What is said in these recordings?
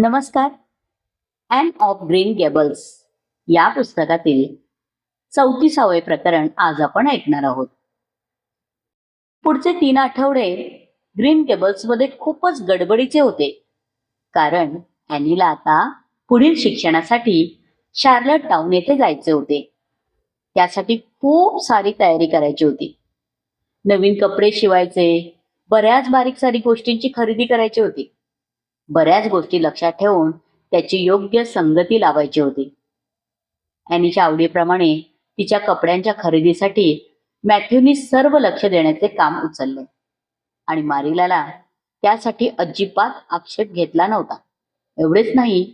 नमस्कार. And of green Gables या पुस्तकातील चौतीसावे प्रकरण आज आपण ऐकणार आहोत. पुढचे तीन आठवडे ग्रीन गेबल्समध्ये खूपच गडबडीचे होते. कारण अॅनीला आता पुढील शिक्षणासाठी शार्लट टाउन येथे जायचे होते. त्यासाठी खूप सारी तयारी करायची होती. नवीन कपडे शिवायचे बऱ्याच बारीक सारी गोष्टींची खरेदी करायची होती. बऱ्याच गोष्टी लक्षात ठेवून त्याची योग्य संगती लावायची होती. ॲनीच्या आवडीप्रमाणे तिच्या कपड्यांच्या खरेदीसाठी मॅथ्यूनी सर्व लक्ष देण्याचे काम उचलले. आणि मारिलाला त्यासाठी अजिबात आक्षेप घेतला नव्हता. एवढेच नाही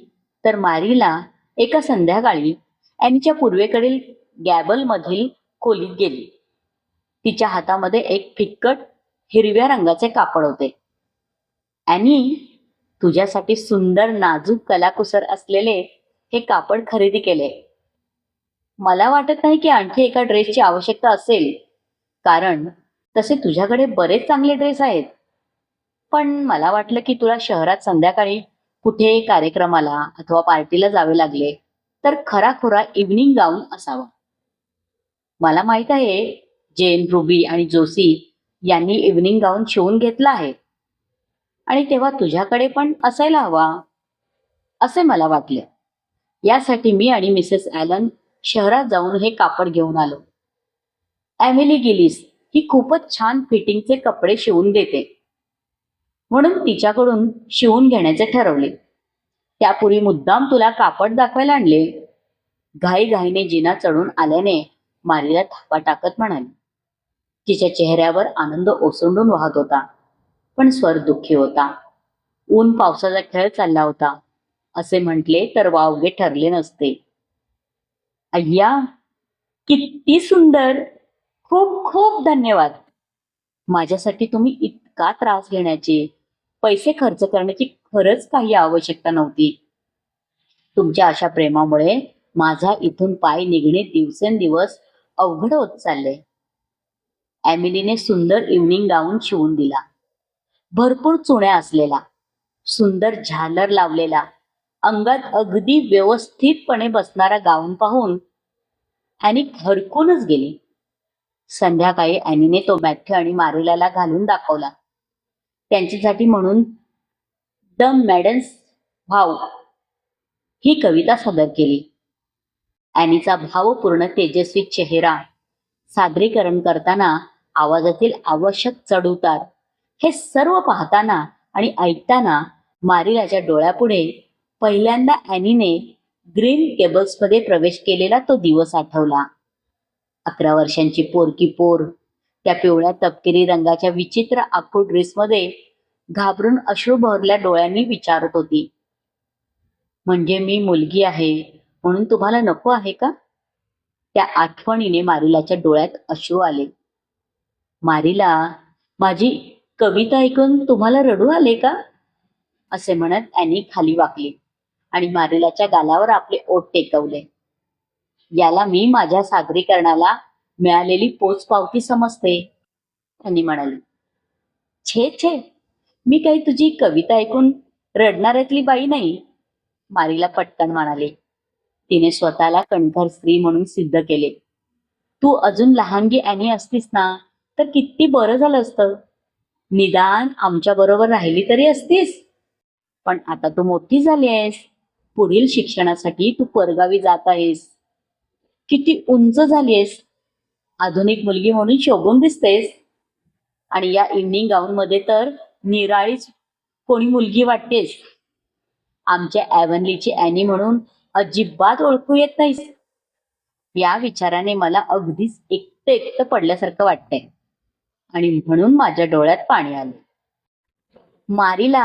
तर मारीला एका संध्याकाळी ॲनीच्या पूर्वेकडील गॅबलमधील खोलीत गेली. तिच्या हातामध्ये एक फिक्कट हिरव्या रंगाचे कापड होते. ॲनी तुझ्यासाठी सुंदर नाजूक कलाकुसर असलेले हे कापड खरेदी केले. मला वाटत नाही की आणखी एका ड्रेसची आवश्यकता असेल कारण तसे तुझ्याकडे बरेच चांगले ड्रेस आहेत. पण मला वाटलं की तुला शहरात संध्याकाळी कुठे कार्यक्रमाला अथवा पार्टीला जावे लागले तर खरा खुरा इव्हनिंग गाऊन असावा. मला माहीत आहे जेन रुबी आणि जोशी यांनी इव्हनिंग गाऊन शिवून घेतला आहे. आणि तेव्हा तुझ्याकडे पण असायला हवा असे मला वाटले. यासाठी मी आणि मिसेस ॲलन शहरात जाऊन हे कापड घेऊन आलो. ॲमिली गिलीस ही खूपच छान फिटिंगचे कपडे शिवून देते. म्हणून तिच्याकडून शिवून घेण्याचे ठरवले. त्यापूर्वी मुद्दाम तुला कापड दाखवायला आणले. घाई घाईने जिना चढून आल्याने मारीला थापा टाकत म्हणाली. तिच्या चेहऱ्यावर आनंद ओसंडून वाहत होता. पण स्वर दुःखी होता. ऊन पावसाचा खेळ चालला होता. असे म्हटले तर वावगे ठरले नसते. अय्या किती सुंदर. खूप खूप धन्यवाद. माझ्यासाठी तुम्ही इतका त्रास घेण्याची. पैसे खर्च करण्याची खरंच काही आवश्यकता नव्हती. तुमच्या अशा प्रेमामुळे माझा इथून पाय निघणे दिवसेंदिवस अवघड होत चालले. ॲमिलीने सुंदर इव्हनिंग गाऊन शिवून दिला. भरपूर चुण्या असलेला सुंदर झालर लावलेला अंगात अगदी व्यवस्थितपणे बसणारा गाऊन पाहून ॲनी हरकूनच गेली. संध्याकाळी ॲनीने तो मॅथ्यू आणि मारुलाला घालून दाखवला. त्यांच्यासाठी म्हणून द मॅडन्स भाऊ ही कविता सादर केली. ॲनीचा भावपूर्ण तेजस्वी चेहरा सादरीकरण करताना आवाजातील आवश्यक चढउतार हे सर्व पाहताना आणि ऐकताना मारिलाच्या डोळ्यापुढे पहिल्यांदा ॲनीने ग्रीन केबल्समध्ये प्रवेश केलेला तो दिवस आठवला. अकरा वर्षांची पोरकी पोर त्या पिवळ्या तपकिरी रंगाच्या विचित्र आखूड ड्रेसमध्ये घाबरून अश्रू भरल्या डोळ्यांनी विचारत होती. म्हणजे मी मुलगी आहे म्हणून तुम्हाला नको आहे का? त्या आठवणीने मारिलाच्या डोळ्यात अश्रू आले. मारिला माझी कविता ऐकून तुम्हाला रडू आले का? असे म्हणत अॅनी खाली वाकली आणि मारिलाच्या गालावर आपले ओट टेकवले. याला मी माझ्या सागरीकरणाला मिळालेली पोचपावती समजते त्यांनी म्हणाली. छे छे मी काही तुझी कविता ऐकून रडणाऱ्यातली बाई नाही मारीला पटकन म्हणाले. तिने स्वतःला कणखर स्त्री म्हणून सिद्ध केले. तू अजून लहानगी अॅनी असतीस ना तर किती बरं झालं असतं. निदान आमच्या बरोबर राहिली तरी असतीस. पण आता तू मोठी झाली आहेस. पुढील शिक्षणासाठी तू परगावी जात आहेस. किती उंच झाली आहेस. आधुनिक मुलगी म्हणून शोभून दिसतेस. आणि या इव्हनिंग गाऊन मध्ये तर निराळीच कोणी मुलगी वाटतेस. आमच्या ॲव्हनलीची ॲनी म्हणून अजिबात ओळखू येत नाहीस. या विचाराने मला अगदीच एकटं एकटं पडल्यासारखं वाटतंय. आणि म्हणून माझ्या डोळ्यात पाणी आले. मारीला.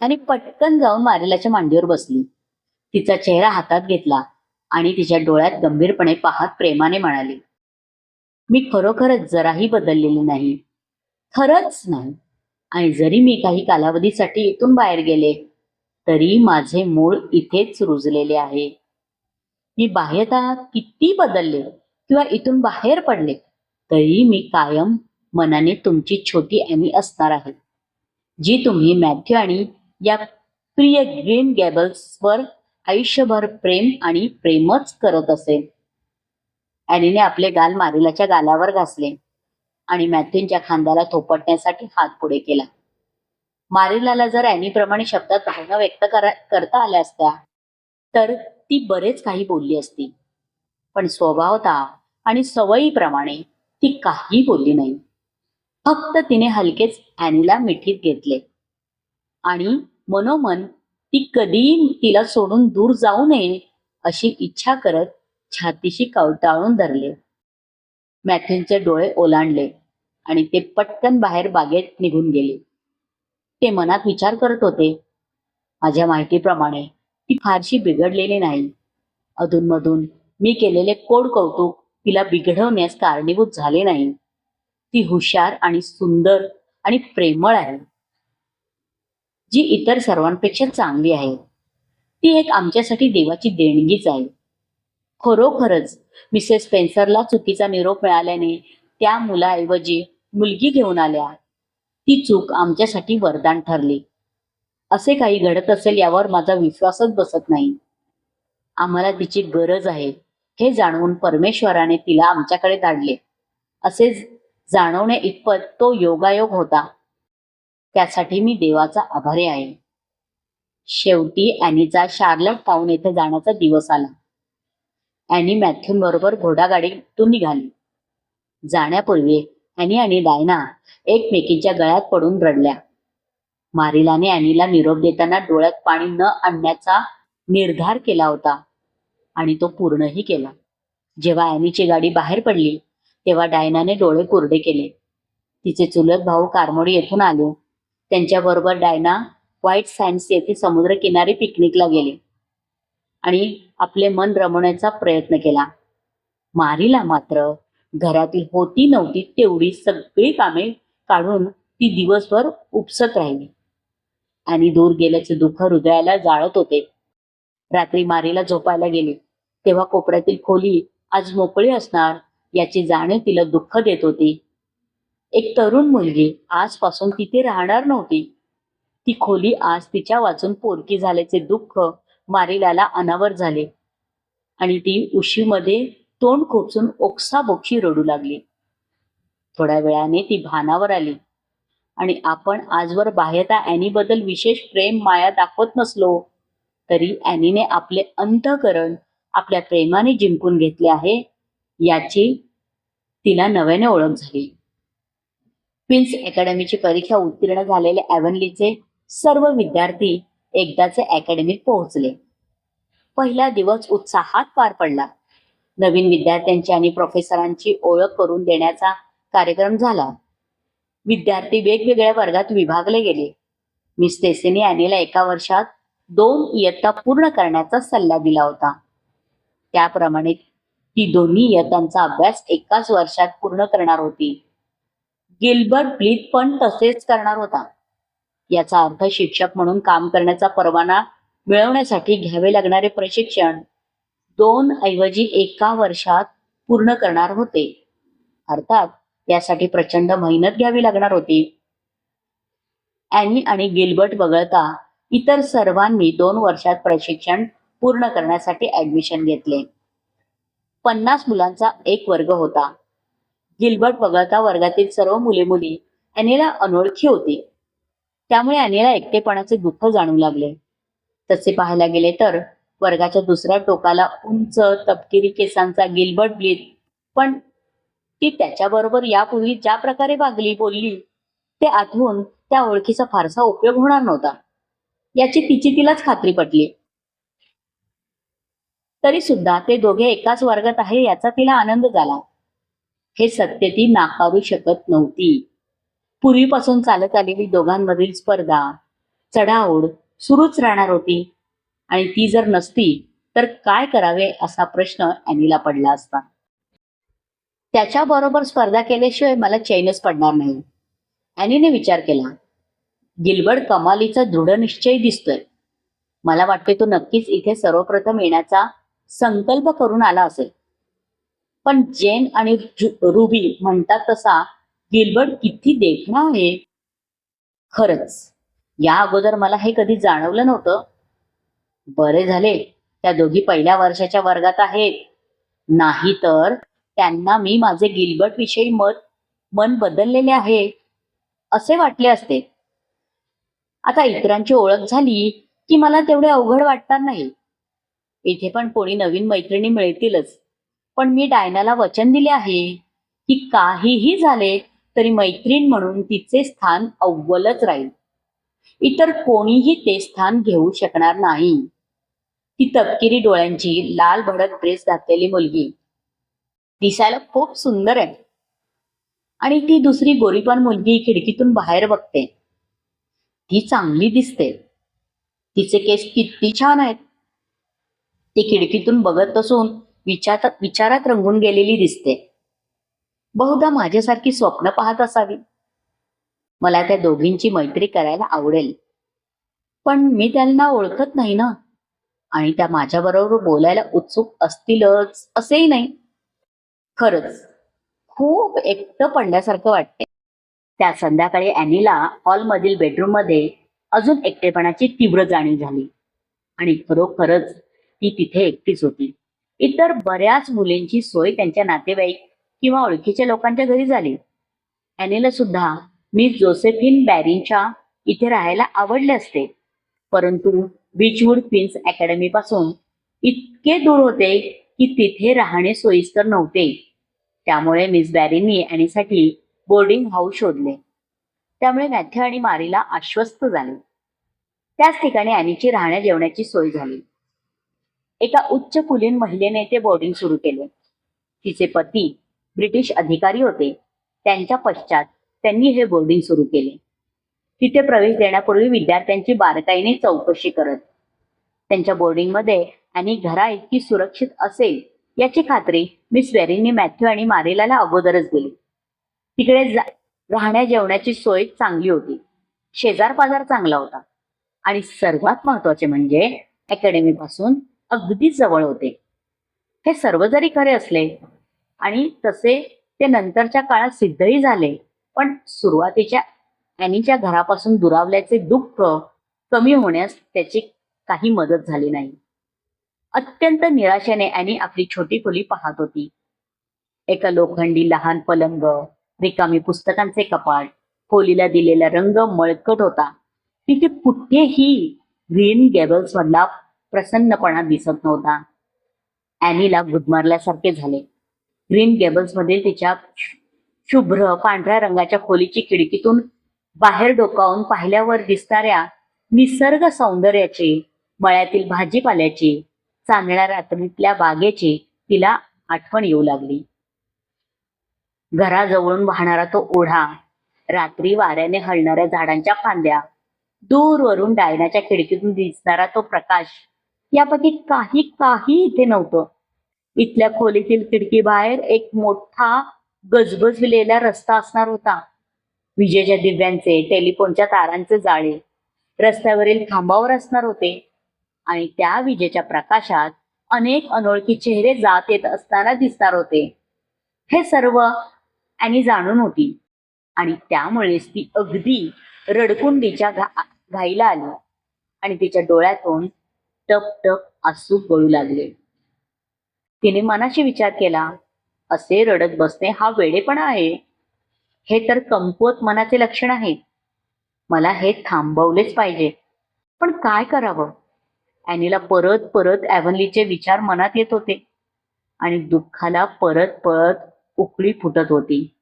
आणि पटकन जाऊन मारिलाच्या मांडीवर बसली. तिचा चेहरा हातात घेतला आणि तिच्या डोळ्यात गंभीरपणे पाहत प्रेमाने म्हणाली मी खरोखरच जराही बदललेली नाही. खरंच नाही. आणि जरी मी काही कालावधीसाठी इथून बाहेर गेले तरी माझे मूळ इथेच रुजलेले आहे. मी बाह्यता किती बदलले किंवा इथून बाहेर पडले तरी मी कायम मनाने तुमची छोटी अॅनी असणार आहे. जी तुम्ही मॅथ्यू आणि या प्रिय ग्रीन गॅबल्सवर आयुष्यभर प्रेम आणि प्रेमच करत असेल ॲनीने आपले गाल मारिलाच्या गालावर घासले आणि मॅथ्यूनच्या खांद्याला थोपटण्यासाठी हात पुढे केला. मारिलाला जर ॲनीप्रमाणे शब्दात भावना व्यक्त करता आल्या असत्या तर ती बरेच काही बोलली असती. पण स्वभावता आणि सवयीप्रमाणे ती काही बोलली नाही. फक्त तिने हलकेच ॲनीला मिठीत घेतले. आणि मनोमन ती कधी तिला सोडून दूर जाऊ नये अशी इच्छा करत छातीशी कवटाळून धरले. मॅथ्यूचे डोळे ओलांडले आणि ते पटकन बाहेर बागेत निघून गेले. ते मनात विचार करत होते माझ्या माहितीप्रमाणे ती फारशी बिघडलेली नाही. अधूनमधून मी केलेले कोड कौतुक तिला बिघडवण्यास कारणीभूत झाले नाही. ती हुशार आणि सुंदर आणि प्रेमळ आहे जी इतर सर्वांपेक्षा चांगली आहे. ती एक आमच्यासाठी देवाची देणगीच आहे. खरोखरच मिसेस स्पेन्सरला चुकीचा निरोप मिळाल्याने त्या मुलाऐवजी मुलगी घेऊन आल्या. ती चूक आमच्यासाठी वरदान ठरली. असे काही घडत असेल यावर माझा विश्वासच बसत नाही. आम्हाला तिची गरज आहे. हे जाणवून परमेश्वराने तिला आमच्याकडे धाडले असे जाणवणे इतपत तो योगायोग होता. त्यासाठी मी देवाचा आभारी आहे. शेवटी ॲनीचा शार्लट टाऊन येथे जाण्याचा दिवस आला. ॲनी मॅथ्यून बरोबर घोडागाडीतून निघाली. जाण्यापूर्वी ॲनी आणि डायना एकमेकींच्या गळ्यात पडून रडल्या. मारिलाने ॲनीला निरोप देताना डोळ्यात पाणी न आणण्याचा निर्धार केला होता. आणि तो पूर्णही केला. जेव्हा ॲनीची गाडी बाहेर पडली तेव्हा डायनाने डोळे कोरडे केले. तिचे चुलत भाऊ कारमोडी येथून आले. त्यांच्याबरोबर डायना व्हाईट सँड्स येथे समुद्र किनारी पिकनिकला गेले आणि आपले मन रमवण्याचा प्रयत्न केला. मारीला मात्र घरातील होती नव्हती तेवढी सगळी कामे काढून ती दिवसभर उपसत राहिली. आणि दूर गेल्याचे दुःख हृदयाला जाळत होते. रात्री मारीला झोपायला गेली. तेव्हा कोपऱ्यातील खोली आज मोकळी असणार याची जाणीव तिला दुःख देत होती. एक तरुण मुलगी आजपासून तिथे राहणार नव्हती. ती खोली आज तिच्या वाचून पोरकी झाल्याचे दुःख मारिलाला अनावर झाले आणि ती उशीमध्ये तोंड खोपसून ओक्साबोक्षी रडू लागली. थोड्या वेळाने ती भानावर आली आणि आपण आजवर बाह्यता ॲनीबद्दल विशेष प्रेम माया दाखवत नसलो तरी ॲनीने आपले अंतकरण आपल्या प्रेमाने जिंकून घेतले आहे याची तिला नव्याने ओळख झाली. क्वीन्स अकॅडमीची परीक्षा उत्तीर्ण झालेले ॲव्हनलीचे सर्व विद्यार्थी एकदाचे अकॅडमीत पोहोचले. पहिला दिवस उत्साहात पार पडला. नवीन विद्यार्थ्यांची आणि प्रोफेसरांची ओळख करून देण्याचा कार्यक्रम झाला. विद्यार्थी वेगवेगळ्या वर्गात विभागले गेले. मिस तेसेनी अॅनीला एका वर्षात दोन इयत्ता पूर्ण करण्याचा सल्ला दिला होता. त्याप्रमाणे ती दोन्ही इयत्तांचा अभ्यास एकाच वर्षात पूर्ण करणार होती. गिल्बर्ट ब्लीथ पण तसेच करणार होता. याचा अर्थ शिक्षक म्हणून काम करण्याचा परवाना मिळवण्यासाठी घ्यावे लागणारे प्रशिक्षण दोन ऐवजी एका वर्षात पूर्ण करणार होते. अर्थात त्यासाठी प्रचंड मेहनत घ्यावी लागणार होती. ॲनी आणि गिल्बर्ट वगळता इतर सर्वांनी दोन वर्षात प्रशिक्षण पूर्ण करण्यासाठी ऍडमिशन घेतले. पन्नास मुलांचा एक वर्ग होता. गिल्बर्ट वगळता वर्गातील सर्व मुले मुली अनिला अनोळखी होती. त्यामुळे अनिला एकटेपणाचे दुःख जाणू लागले. तसे पाहायला गेले तर वर्गाच्या दुसऱ्या टोकाला उंच तपकिरी केसांचा गिलबर्ट ब्लीत पण ती त्याच्याबरोबर यापूर्वी ज्या प्रकारे वागली बोलली ते आठवून त्या ओळखीचा फारसा उपयोग होणार नव्हता. याची तिची तिलाच खात्री पटली. तरी सुद्धा ते दोघे एकाच वर्गात आहे याचा तिला आनंद झाला. हे सत्य ती नाकारू शकत नव्हती. पूर्वीपासून चालत आलेली दोघांमधील स्पर्धा चढाओढ सुरूच राहणार होती आणि ती जर नसती तर काय करावे असा प्रश्न अॅनीला पडला असता. त्याच्याबरोबर स्पर्धा केल्याशिवाय मला चैनच पडणार नाही. अॅनीने विचार केला गिलबर्ड कमालीचा दृढ निश्चय दिसतोय. मला वाटते तो नक्कीच इथे सर्वप्रथम येण्याचा संकल्प करून आला असेल. पण जेन आणि रुबी म्हणतात तसा गिल्बर्ट किती देखणा आहे? खरंच. या अगोदर मला हे कधी जाणवलं नव्हतं. बरे झाले. त्या दोघी पहिल्या वर्षाच्या वर्गात आहेत. नाही तर त्यांना मी माझे गिलबर्ट विषयी मत मन बदललेले आहे असे वाटले असते. आता इतरांची ओळख झाली की मला तेवढे अवघड वाटणार नाही. इथे पण कोणी नवीन मैत्रिणी मिळतीलच. पण मी डायनाला वचन दिले आहे की काहीही झाले तरी मैत्रीण म्हणून तिचे स्थान अव्वलच राहील. इतर कोणीही ते स्थान घेऊ शकणार नाही. ती तपकिरी डोळ्यांची लाल भडक ड्रेस घातलेली मुलगी. दिसायला खूप सुंदर आहे. आणि ती दुसरी गोरीपान मुलगी खिडकीतून बाहेर बघते. ती चांगली दिसते. तिचे केस किती छान आहेत. ती खिडकीतून बघत असून विचारात विचारात रंगून गेलेली दिसते. बहुधा माझ्यासारखी स्वप्न पाहत असावी. मला त्या दोघींची मैत्री करायला आवडेल. पण मी त्यांना ओळखत नाही ना. आणि त्या माझ्याबरोबर बोलायला उत्सुक असतीलच असेही नाही. खरंच खूप एकटं पडल्यासारखं वाटते. त्या संध्याकाळी अॅनीला हॉलमधील बेडरूममध्ये अजून एकटेपणाची तीव्र जाणीव झाली. आणि खरोखरच ती तिथे एकटीच होती. इतर बऱ्याच मुलींची सोय त्यांच्या नातेवाईक किंवा ओळखीच्या लोकांच्या घरी झाली. अॅनीला सुद्धा मिस जोसेफिन बॅरींच्या इथे राहायला आवडले असते. परंतु बीचवूड क्वीन्स अकॅडमी पासून इतके दूर होते की तिथे राहणे सोयीस्कर नव्हते. त्यामुळे मिस बॅरींनी अॅनीसाठी बोर्डिंग हाऊस शोधले. त्यामुळे मॅथ्यू आणि मारीला आश्वस्त झाले. त्याच ठिकाणी अॅनीची राहण्या जेवण्याची सोय झाली. एका उच्च कुलीन महिलेने ते बोर्डिंग सुरू केले. तिचे पती ब्रिटिश अधिकारी होते. त्यांच्या पश्चात त्यांनी हे बोर्डिंग सुरू केले. तिथे प्रवेश देण्यापूर्वी विद्यार्थ्यांची बारकाईने चौकशी करत. त्यांच्या बोर्डिंगमध्ये आणि घरा इतकी सुरक्षित असेल याची खात्री मिस वेरींनी मॅथ्यू आणि मारेलाला अगोदरच दिली. तिकडे राहण्या जेवणाची सोय चांगली होती. शेजार पाजार चांगला होता. आणि सर्वात महत्त्वाचे म्हणजे अकॅडमी पासून अगदी जवळ होते. हे सर्व जरी खरे असले आणि तसे ते नंतरच्या काळात सिद्धही झाले पण सुरुवातीच्या ॲनीच्या घरापासून दुरावल्याचे दुःख कमी होण्यास त्याची काही मदत झाली नाही. अत्यंत निराशेने ॲनी आपली छोटी खोली पाहत होती. एका लोखंडी लहान पलंग रिकामी पुस्तकांचे कपाट खोलीला दिलेला रंग मळकट होता. तिथे कुठेही ग्रीन गेबल्स मधला प्रसन्नपणा दिसत नव्हता. ॲनीला गुदमारल्यासारखे झाले. ग्रीन गेबल्स मधील तिच्या शुभ्र पांढऱ्या रंगाच्या खोलीची खिडकीतून बाहेर डोकावून पाहिल्यावर दिसणाऱ्या निसर्ग सौंदर्याचे मळ्यातील भाजीपाल्याची चांदण्या रात्रीतल्या बागेची तिला आठवण येऊ लागली. घराजवळून वाहणारा तो ओढा रात्री वाऱ्याने हलणाऱ्या झाडांच्या फांद्या दूरवरून डायनाच्या खिडकीतून दिसणारा तो प्रकाश यापैकी काही काही इथे नव्हतं. इथल्या खोलीतील खिडकी बाहेर एक मोठा गजबजलेला रस्ता असणार होता. विजेच्या दिव्यांचे टेलिफोनच्या तारांचे जाळे रस्त्यावरील खांबावर असणार होते आणि त्या विजेच्या प्रकाशात अनेक अनोळखी चेहरे जात येत असताना दिसणार होते. हे सर्व आणि जाणून होती आणि त्यामुळेच ती अगदी रडकुंडीच्या घा घाईला आली आणि तिच्या डोळ्यातून टप टप आसू गळू लागले. तिने मनाशी विचार केला असे रडत बसणे हा वेडेपणा आहे? हे तर कमकुवत मनाचे लक्षण आहे मला हे थांबवलेच पाहिजे. पण काय करावं? अॅनीला परत परत ॲव्हनलीचे विचार मनात येत होते आणि दुःखाला परत परत उकळी फुटत होती.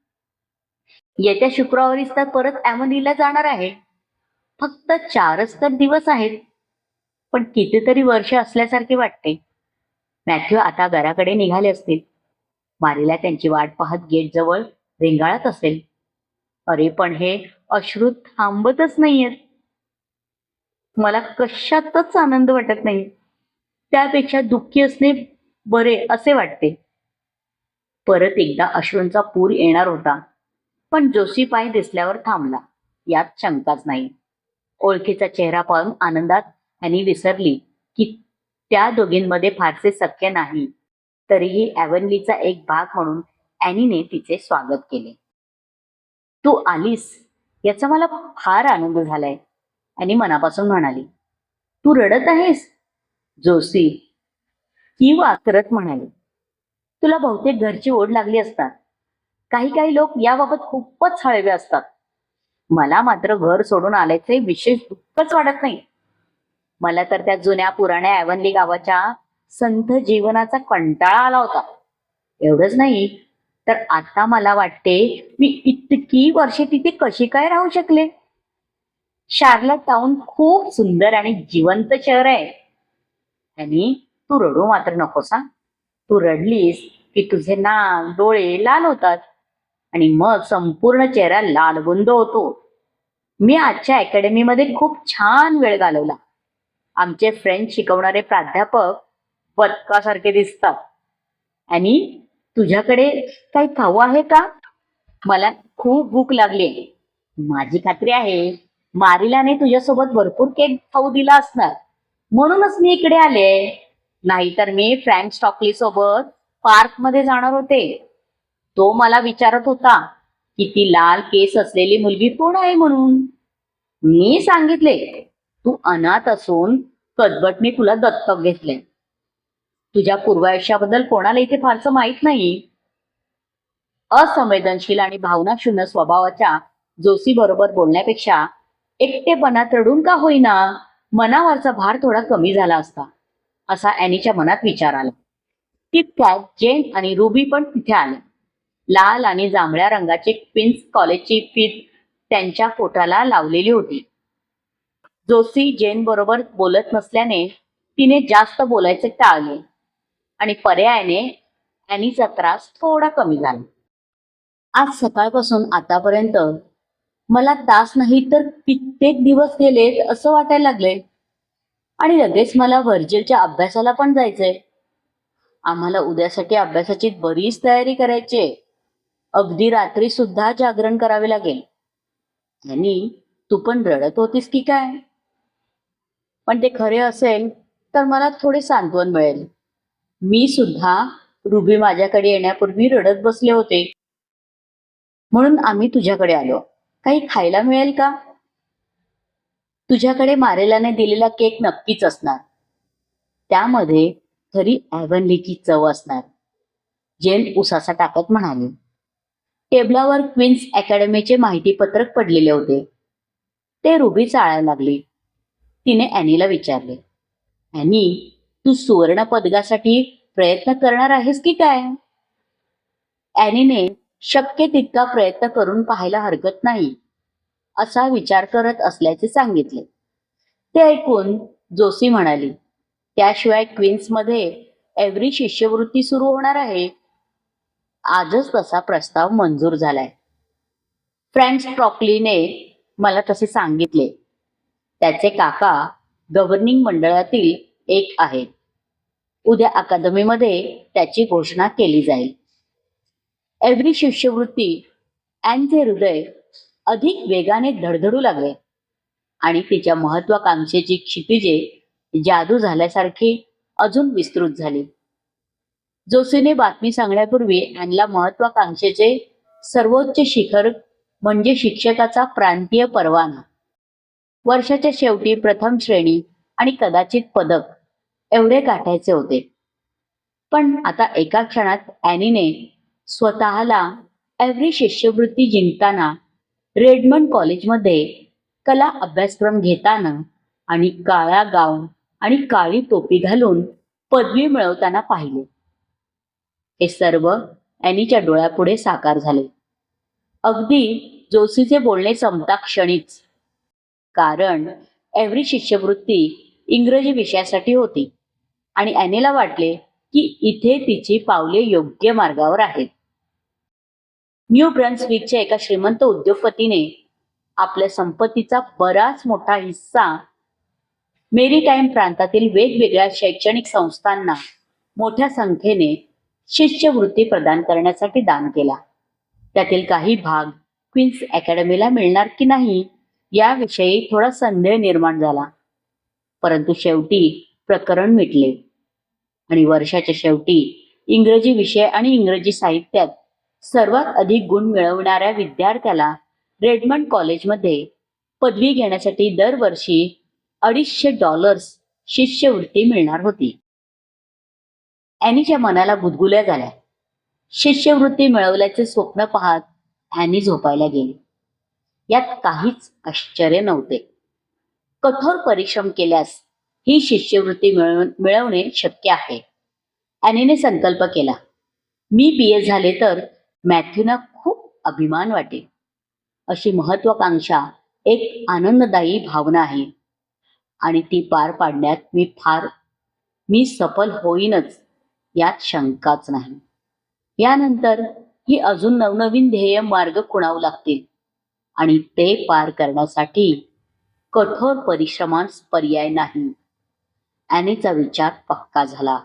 येत्या शुक्रवारीच तर परत ॲव्हनलीला जाणार आहे. फक्त चारच तर दिवस आहेत. पण कितीतरी वर्ष असल्यासारखे वाटते. मॅथ्यू आता घराकडे निघाले असतील. मारीला त्यांची वाट पाहत गेट जवळ रेंगाळत असेल. अरे पण हे अश्रू थांबतच नाहीयेत. मला कशातच आनंद वाटत नाही. त्यापेक्षा दुःखी असणे बरे असे वाटते. परत एकदा अश्रूंचा पूर येणार होता. पण जोशी पाय दिसल्यावर थांबला. यात शंकाच नाही. ओळखीचा चेहरा पाहून आनंदात ह्यांनी विसरली की त्या दोघींमध्ये फारसे सख्य नाही. तरीही ॲव्हनलीचा एक भाग म्हणून अॅनीने तिचे स्वागत केले. तू आलीस? याचा मला फार आनंद झालाय ॲनी मनापासून म्हणाली. तू रडत आहेस? जोशी. ही वाकरत म्हणाली. तुला बहुतेक घरची ओढ लागली असतात. काही काही लोक याबाबत खूपच हळवे असतात. मला मात्र घर सोडून आल्याचे विशेष दुःखच वाटत नाही. मला तर त्या जुन्या पुराण्या ऐवनली गावाच्या संथ जीवनाचा कंटाळा आला होता. एवढंच नाही तर आता मला वाटते मी इतकी वर्षे तिथे कशी काय राहू शकले? शार्ला टाउन खूप सुंदर आणि जिवंत शहर आहे. आणि तू रडू मात्र नकोस हा. तू रडलीस की तुझे नाक डोळे लाल होतात आणि मग संपूर्ण चेहरा लालबुंद होतो. मी आजच्या अकॅडमीमध्ये खूप छान वेळ घालवला. आमचे फ्रेंच शिकवणारे प्राध्यापक बदकासारखे दिसतात. आणि तुझ्याकडे काही खाऊ आहे का? मला खूप भूक लागली. माझी खात्री आहे मारिलाने तुझ्यासोबत भरपूर केक खाऊ दिला असणार. म्हणूनच मी इकडे आले. नाहीतर मी फ्रँक स्टॉकली सोबत पार्कमध्ये जाणार होते. तो मला विचारत होता की ती लाल केस असलेली मुलगी कोण आहे म्हणून? मी सांगितले तू अनाथ असून कदबटने तुला दत्तक घेतले तुझ्या पूर्वायुष्याबद्दल कोणाला इथे फारसं माहीत नाही? असंवेदनशील आणि भावनाशून्य स्वभावाच्या जोशी बरोबर बोलण्यापेक्षा एकटेपणात रडून का होईना मनावरचा भार थोडा कमी झाला असता असा अॅनीच्या मनात विचार आला. तितक्यात जेन आणि रुबी पण तिथे आले. लाल आणि जांभळ्या रंगाची क्वीन्स कॉलेजची फीत त्यांच्या पोटाला लावलेली होती. जोशी जैन बरोबर बोलत नसल्याने तिने जास्त बोलायचे टाळले आणि पर्यायाने अॅनीचा त्रास थोडा कमी झाला. आज सकाळपासून आतापर्यंत मला तास नाही तर कित्येक दिवस गेलेत असं वाटायला लागले. आणि लगेच मला व्हर्जिलच्या अभ्यासाला पण जायचंय. आम्हाला उद्यासाठी अभ्यासाची बरीच तयारी करायची आहे. अगदी रात्री सुद्धा जागरण करावे लागेल. आणि तू पण रडत होतीस की काय? पण ते खरे असेल तर मला थोडे सांत्वन मिळेल. मी सुद्धा रुबी माझ्याकडे येण्यापूर्वी रडत बसले होते. म्हणून आम्ही तुझ्याकडे आलो. काही खायला मिळेल का? तुझ्याकडे मारेलाने दिलेला केक नक्कीच असणार. त्यामध्ये खरी ॲव्हनलीची चव असणार. जेन उसासा टाकत म्हणाले. टेबलावर क्वीन्स अकॅडमीचे माहितीपत्रक पडलेले होते. ते रुबी चाळायला लागली. तिने अॅनीला विचारले अॅनी तू सुवर्ण पदकासाठी प्रयत्न करणार आहेस की काय? अॅनीने शक्य तितका प्रयत्न करून पाहायला हरकत नाही असा विचार करत असल्याचे सांगितले. ते ऐकून जोशी म्हणाली त्याशिवाय क्वीन्समध्ये एव्हरी शिष्यवृत्ती सुरू होणार आहे. आजच तसा प्रस्ताव मंजूर झालाय. फ्रँक स्ट्रॉकलीने मला तसे सांगितले. त्याचे काका गव्हर्निंग मंडळातील एक आहेत. उद्या अकादमीमध्ये त्याची घोषणा केली जाईल. एव्हरी शिष्यवृत्ती अँचे हृदय अधिक वेगाने धडधडू लागले आणि तिच्या महत्वाकांक्षेची क्षितिजे जादू झाल्यासारखी अजून विस्तृत झाली. जोशीने बातमी सांगण्यापूर्वी अॅनला महत्वाकांक्षेचे सर्वोच्च शिखर म्हणजे शिक्षकाचा प्रांतीय परवाना. वर्षाच्या शेवटी प्रथम श्रेणी आणि कदाचित पदक एवढे गाठायचे होते. पण आता एका क्षणात ॲनीने स्वतःला एव्हरी शिष्यवृत्ती जिंकताना रेडमंड कॉलेजमध्ये कला अभ्यासक्रम घेताना आणि काळा गाऊन आणि काळी टोपी घालून पदवी मिळवताना पाहिले. हे सर्व ॲनीच्या डोळ्यापुढे साकार झाले. अगदी जोशीचे बोलणे संपता क्षणीच कारण एव्हरी शिष्यवृत्ती इंग्रजी विषयासाठी होती. आणि ॲनेला वाटले की इथे तिची पावले योग्य मार्गावर आहेत. न्यू ब्रन्सविकच्या एका श्रीमंत उद्योगपतीने आपल्या संपत्तीचा बराच मोठा हिस्सा मेरीटाईम प्रांतातील वेगवेगळ्या शैक्षणिक संस्थांना मोठ्या संख्येने शिष्यवृत्ती प्रदान करण्यासाठी दान केला. त्यातील काही भाग क्वीन्स अकॅडमीला मिळणार की नाही याविषयी थोडा संदेह निर्माण झाला. परंतु शेवटी प्रकरण मिटले. आणि वर्षाच्या शेवटी इंग्रजी विषय आणि इंग्रजी साहित्यात सर्वात अधिक गुण मिळवणाऱ्या विद्यार्थ्याला रेडमंड कॉलेजमध्ये पदवी घेण्यासाठी दरवर्षी अडीचशे डॉलर्स शिष्यवृत्ती मिळणार होती. ॲनीच्या मनाला गुदगुल्या झाल्या. शिष्यवृत्ती मिळवल्याचे स्वप्न पाहत ॲनी झोपायला गेली. यात काहीच आश्चर्य नव्हते. कठोर परिश्रम केल्यास ही शिष्यवृत्ती मिळवणे शक्य आहे. ॲनीने संकल्प केला. मी बी ए झाले तर मॅथ्यूना खूप अभिमान वाटेल. अशी महत्वाकांक्षा एक आनंददायी भावना आहे. आणि ती पार पाडण्यात मी फार मी सफल होईनच यात शंकाच नाही. यानंतर ही अजून नवनवीन ध्येय मार्ग खुणावू लागतील. आणि ते पार करण्यासाठी कठोर परिश्रमास पर्याय नाही. ॲनीचा विचार पक्का झाला.